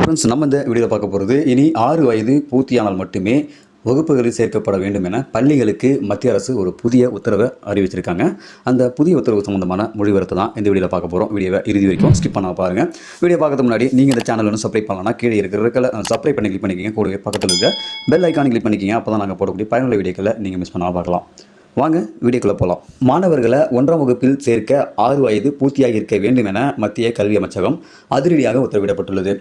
Friends நம்ம இந்த வீடியோவில் பார்க்க போகிறது இனி ஆறு வயது பூர்த்தியானால் மட்டுமே வகுப்புகளில் சேர்க்கப்பட வேண்டும் என பள்ளிகளுக்கு மத்திய அரசு ஒரு புதிய உத்தரவை அறிவிச்சிருக்காங்க. அந்த புதிய உத்தரவு சம்பந்தமான மொழிவரத்தை தான் இந்த வீடியோவில் பார்க்க போகிறோம் வீடியோவை இறுதி வரைக்கும் ஸ்கிப் பண்ண பாருங்க. வீடியோ பார்க்கறதுக்கு முன்னாடி நீங்கள் இந்த சேனல் ஒன்று சப்ஸ்கிரைப் பண்ணலாம் கீழே இருக்கிற சப்ளை சப்ஸ்கிரைப் பண்ணி கிளிக் பண்ணிக்கிங்க. கூடவே பக்கத்தில் இருக்க பெல் ஐக்கான் கிளிக் பண்ணிக்கிங்க. அப்போ தான் நாங்கள் போடக்கூடிய பயனுள்ள வீடியோக்களை நீங்கள் மிஸ் பண்ணால் பார்க்கலாம். வாங்க வீடியோக்குள்ளே போகலாம் மாணவர்களை ஒன்றாம் வகுப்பில் சேர்க்க ஆறு வயது பூர்த்தியாகி இருக்க வேண்டும் என மத்திய கல்வி அமைச்சகம் அதிரடியாக உத்தரவிடப்பட்டுள்ளது.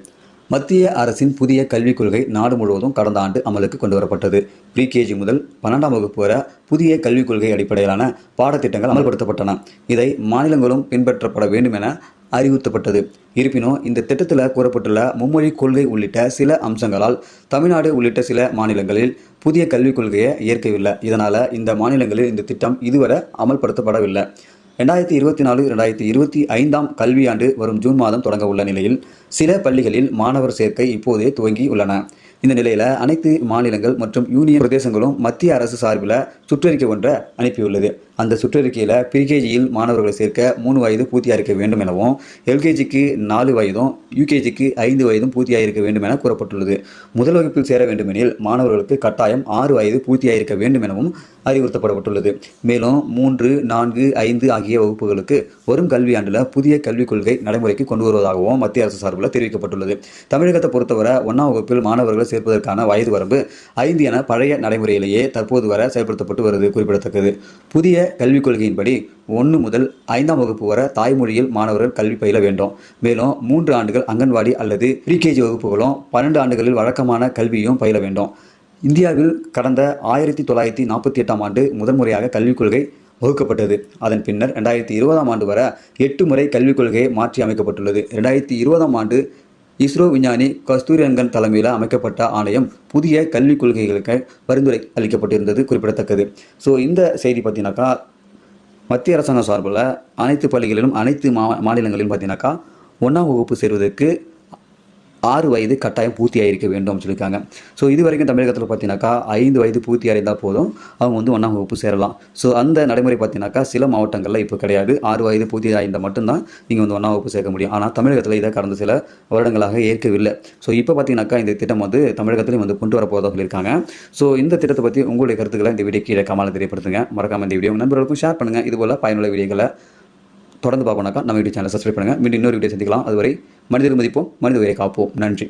மத்திய அரசின் புதிய கல்விக் கொள்கை நாடு முழுவதும் கடந்த ஆண்டு அமலுக்கு கொண்டு வரப்பட்டது ப்ரீகேஜி முதல் பன்னெண்டாம் வகுப்பு வர புதிய கல்விக் கொள்கை அடிப்படையிலான பாடத்திட்டங்கள் அமல்படுத்தப்பட்டன. இதை மாநிலங்களும் பின்பற்றப்பட வேண்டும் என அறிவுறுத்தப்பட்டது. இருப்பினும் இந்த திட்டத்தில் கூறப்பட்டுள்ள மும்மொழி கொள்கை உள்ளிட்ட சில அம்சங்களால் தமிழ்நாடு உள்ளிட்ட சில மாநிலங்களில் புதிய கல்விக் கொள்கையை ஏற்கவில்லை. இதனால் இந்த மாநிலங்களில் இந்த திட்டம் இதுவரை அமல்படுத்தப்படவில்லை. ரெண்டாயிரத்தி இருபத்தி நாலு ரெண்டாயிரத்தி இருபத்தி ஐந்தாம் கல்வியாண்டு வரும் ஜூன் மாதம் தொடங்க உள்ள நிலையில் சில பள்ளிகளில் மாணவர் சேர்க்கை இப்போதே துவங்கி உள்ளன. இந்த நிலையில் அனைத்து மாநிலங்கள் மற்றும் யூனியன் பிரதேசங்களும் மத்திய அரசு சார்பில் சுற்றறிக்கை ஒன்றை அனுப்பியுள்ளது. அந்த சுற்றறிக்கையில் பிகேஜியில் மாணவர்களை சேர்க்க மூணு வயது பூர்த்தியாக இருக்க வேண்டும் எனவும் எல்கேஜிக்கு நாலு வயதும் யூகேஜிக்கு ஐந்து வயதும் பூர்த்தியாக வேண்டும் என கூறப்பட்டுள்ளது. முதல் வகுப்பில் சேர வேண்டுமெனில் மாணவர்களுக்கு கட்டாயம் ஆறு வயது பூர்த்தியாக வேண்டும் எனவும் அறிவுறுத்தப்படப்பட்டுள்ளது. மேலும் மூன்று நான்கு ஐந்து ஆகிய வகுப்புகளுக்கு வரும் கல்வியாண்டில் புதிய கல்விக் கொள்கை நடைமுறைக்கு கொண்டு வருவதாகவும் மத்திய அரசு சார்பில் தெரிவிக்கப்பட்டுள்ளது. தமிழகத்தை பொறுத்தவரை ஒன்றாம் வகுப்பில் மாணவர்களை சேர்ப்பதற்கான வயது வரம்பு ஐந்து என பழைய நடைமுறையிலேயே தற்போது வரை செயல்படுத்தப்பட்டு வருவது குறிப்பிடத்தக்கது. புதிய கல்விக் கொள்கையின்படி ஒன்று முதல் ஐந்தாம் வகுப்பு வர தாய்மொழியில் மாணவர்கள் கல்வி பயில வேண்டும். மேலும் மூன்று ஆண்டுகள் அங்கன்வாடி அல்லது ப்ரீகேஜி வகுப்புகளும் பன்னெண்டு ஆண்டுகளில் வழக்கமான கல்வியும் பயில வேண்டும். இந்தியாவில் கடந்த ஆயிரத்தி தொள்ளாயிரத்தி நாற்பத்தி எட்டாம் ஆண்டு முதன்முறையாக கல்விக் கொள்கை வகுக்கப்பட்டது. அதன் பின்னர் ரெண்டாயிரத்தி இருபதாம் ஆண்டு வர எட்டு முறை கல்விக் கொள்கையை மாற்றி அமைக்கப்பட்டுள்ளது. ரெண்டாயிரத்தி இருபதாம் ஆண்டு இஸ்ரோ விஞ்ஞானி கஸ்தூரியங்கன் தலைமையில் அமைக்கப்பட்ட ஆணையம் புதிய கல்விக் கொள்கைகளுக்கு பரிந்துரை அளிக்கப்பட்டிருந்தது குறிப்பிடத்தக்கது. ஸோ இந்த செய்தி பார்த்தீங்கன்னாக்கா மத்திய அரசாங்கம் சார்பில் அனைத்து பள்ளிகளிலும் அனைத்து மா மாநிலங்களிலும் பார்த்தீங்கன்னாக்கா ஒன்றாம் வகுப்பு சேர்வதற்கு ஆறு வயது கட்டாயம் பூர்த்தியாக இருக்க வேண்டும் சொல்லியிருக்காங்க. ஸோ இது வரைக்கும் தமிழகத்தில் பார்த்தீங்கன்னாக்கா ஐந்து வயது பூர்த்தி அடைந்தால் போதும். அவங்க வந்து ஒன்றாம் வகுப்பு சேரலாம். ஸோ அந்த நடைமுறை பார்த்தீங்கன்னாக்கா சில மாவட்டங்களில் இப்போ கிடையாது. ஆறு வயது பூர்த்தி அடைந்தால் மட்டும்தான் நீங்கள் வந்து ஒன்றாம் வகுப்பு சேர்க்க முடியும். ஆனால் தமிழகத்தில் இதை கடந்த சில வருடங்களாக ஏற்கவில்லை. ஸோ இப்போ பார்த்தீங்கன்னாக்கா இந்த திட்டம் வந்து தமிழகத்திலையும் வந்து கொண்டு வரப்போதாக சொல்லியிருக்காங்க. ஸோ இந்த திட்டத்தை பற்றி உங்களுடைய கருத்துக்களை இந்த வீடியோ கீழே கமலை தெரியப்படுத்துங்க. மறக்காமல் இந்த வீடியோ நண்பர்களுக்கும் ஷேர் பண்ணுங்கள் இதுபோல் பயனுள்ள வீடியோக்களை தொடர்ந்து பார்க்கணும்னாக்கா நம்ம யூடியூப் சேனல் சப்ஸ்கிரைப் பண்ணுங்கள் மீண்டும் இன்னொரு வீடியோ சந்திக்கலாம். அதுவரை மனிதர் மதிப்போம். மனித உயிரை காப்போம். நன்றி.